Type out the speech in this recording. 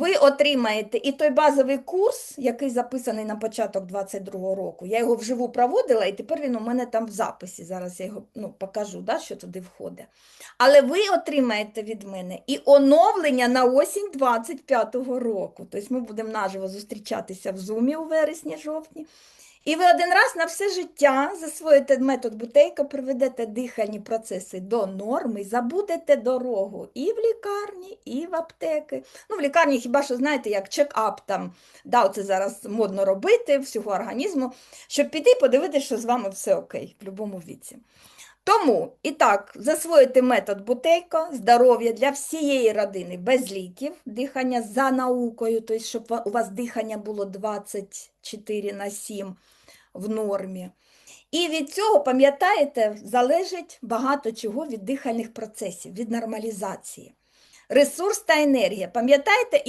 ви отримаєте і той базовий курс, який записаний на початок 22-го року. Я його вживу проводила, і тепер він у мене там в записі. Зараз я його ну, покажу, да, що туди входить. Але ви отримаєте від мене і оновлення на осінь 25-го року. Тобто ми будемо наживо зустрічатися в Зумі у вересні-жовтні. І ви один раз на все життя засвоїте метод Бутейка, приведете дихальні процеси до норми, забудете дорогу і в лікарні, і в аптеки. Ну, в лікарні хіба що знаєте, як чек-ап там, да, це зараз модно робити всього організму, щоб піти і подивитися, що з вами все окей в будь-якому віці. Тому, і так, засвоїти метод Бутейко, здоров'я для всієї родини без ліків, дихання за наукою, тобто, щоб у вас дихання було 24 на 7 в нормі. І від цього, пам'ятаєте, залежить багато чого від дихальних процесів, від нормалізації. Ресурс та енергія. Пам'ятаєте, і